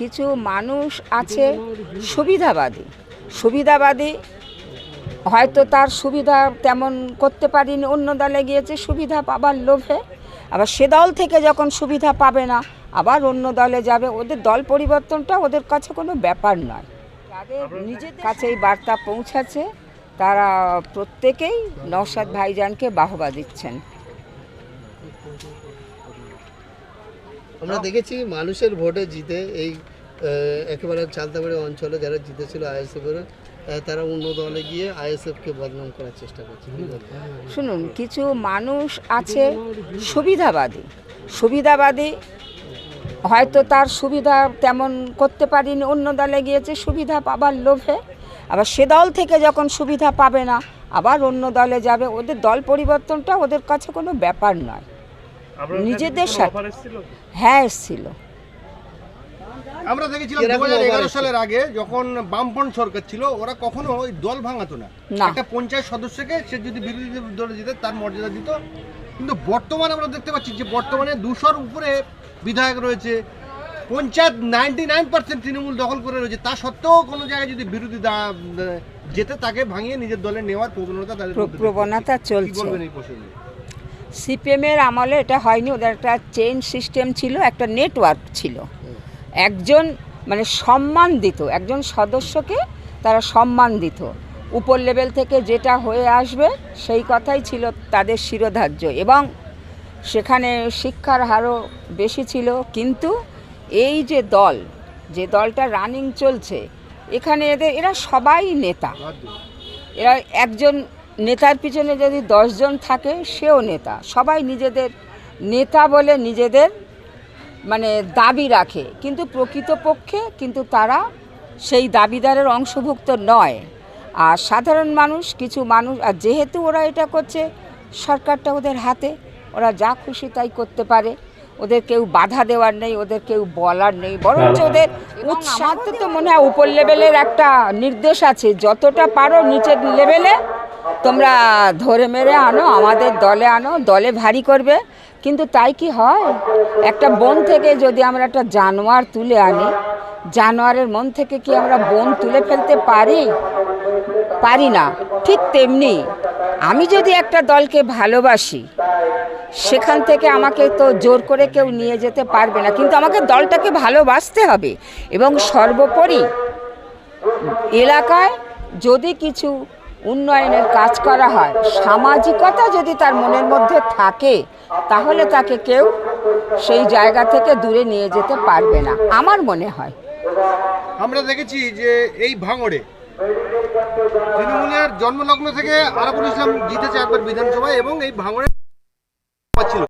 কিছু মানুষ আছে সুবিধাবাদী। সুবিধাবাদী হয়তো তার সুবিধা তেমন করতে পারিনি, অন্য দলে গিয়েছে, সুবিধা পাবার লোভে। আবার সে দল থেকে যখন সুবিধা পাবে না, আবার অন্য দলে যাবে। ওদের দল পরিবর্তনটা ওদের কাছে কোনো ব্যাপার নয়। যাদের নিজেদের কাছে এই বার্তা পৌঁছাচ্ছে তারা প্রত্যেকেই নওশাদ ভাইজানকে বাহবা দিচ্ছেন। আমরা দেখেছি মানুষের ভোটে জিতে এই একেবারে চালতাবাড়ি অঞ্চলে যারা জিতেছিল আইএসএফ এর আহ, তারা অন্য দলে গিয়ে আইএসএফ কে বদনাম করার চেষ্টা করছে শুনুন কিছু মানুষ আছে সুবিধাবাদী। সুবিধাবাদী হয়তো তার সুবিধা তেমন করতে পারিনি অন্য দলে গিয়েছে সুবিধা পাবার লোভে। আবার সে দল থেকে যখন সুবিধা পাবে না আবার অন্য দলে যাবে ওদের দল পরিবর্তনটা ওদের কাছে কোনো ব্যাপার নয়। নিজেদের সাথে হ্যাঁ এসছিল। আমরা দেখেছিলাম দু হাজার এগারো সালের আগে যখন বামফ্রন্ট সরকার ছিল ওরা কখনো ওই দল ভাঙাতো না। একটা পঞ্চায়েত সদস্যকে সে যদি বিরোধী দলে যেতে তার মর্যাদা দিত। কিন্তু বর্তমানে আমরা দেখতে পাচ্ছি যে বর্তমানে দুশোর উপরে বিধায়ক রয়েছে। Panchayat ninety nine percent Trinamool দখল করে রয়েছে। তা সত্ত্বেও কোনো জায়গায় যদি বিরোধী দা- যেতে তাকে ভাঙিয়ে নিজের দলে নেওয়ার প্রবণতা তাদের প্রবণতা চলছে। সিপিএমের আমলে এটা হয়নি, ওদের একটা চেইন সিস্টেম ছিল, একটা নেটওয়ার্ক ছিল। একজন মানে সম্মান দিত, একজন সদস্যকে তারা সম্মান দিত। উপর লেভেল থেকে যেটা হয়ে আসবে, সেই কথাই ছিল তাদের শিরোধার্য এবং সেখানে শিক্ষার হারও বেশি ছিল। কিন্তু এই যে দল, যে দলটা রানিং চলছে, এখানে এদের, এরা সবাই নেতা। এরা একজন নেতার পিছনে যদি দশজন থাকে সেও নেতা। সবাই নিজেদের নেতা বলে নিজেদের মানে দাবি রাখে। কিন্তু প্রকৃতপক্ষে কিন্তু তারা সেই দাবিদারের অংশভুক্ত নয়। আর সাধারণ মানুষ কিছু মানুষ আর যেহেতু ওরা এটা করছে সরকারটা ওদের হাতে। ওরা যা খুশি তাই করতে পারে। ওদের কেউ বাধা দেওয়ার নেই ওদের কেউ বলার নেই। বরঞ্চ ওদের উৎসাহ তো মনে হয় উপর লেভেলের একটা নির্দেশ আছে। যতটা পারো নিচের লেভেলে তোমরা ধরে মেরে আনো, আমাদের দলে আনো, দলে ভারী করবে। কিন্তু তাই কি হয়? একটা বন থেকে যদি আমরা একটা জানোয়ার তুলে আনি, জানোয়ারের মন থেকে কি আমরা বন তুলে ফেলতে পারি? পারি না। ঠিক তেমনি আমি যদি একটা দলকে ভালোবাসি, সেখান থেকে আমাকে তো জোর করে কেউ নিয়ে যেতে পারবে না। কিন্তু আমাকে দলটাকে ভালোবাসতে হবে। এবং সর্বোপরি এলাকায় যদি কিছু উন্নয়নের কাজ করা হয়। সামাজিকতা যদি তার মনের মধ্যে থাকে, তাহলে তাকে কেউ সেই জায়গা থেকে দূরে নিয়ে যেতে পারবে না, আমার মনে হয়। আমরা দেখেছি যে এই ভাঙড়ে তৃণমূলের জন্মলগ্ন থেকে আরাবুল ইসলাম জিতেছে একবার বিধানসভায় এবং এই ভাঙড়ে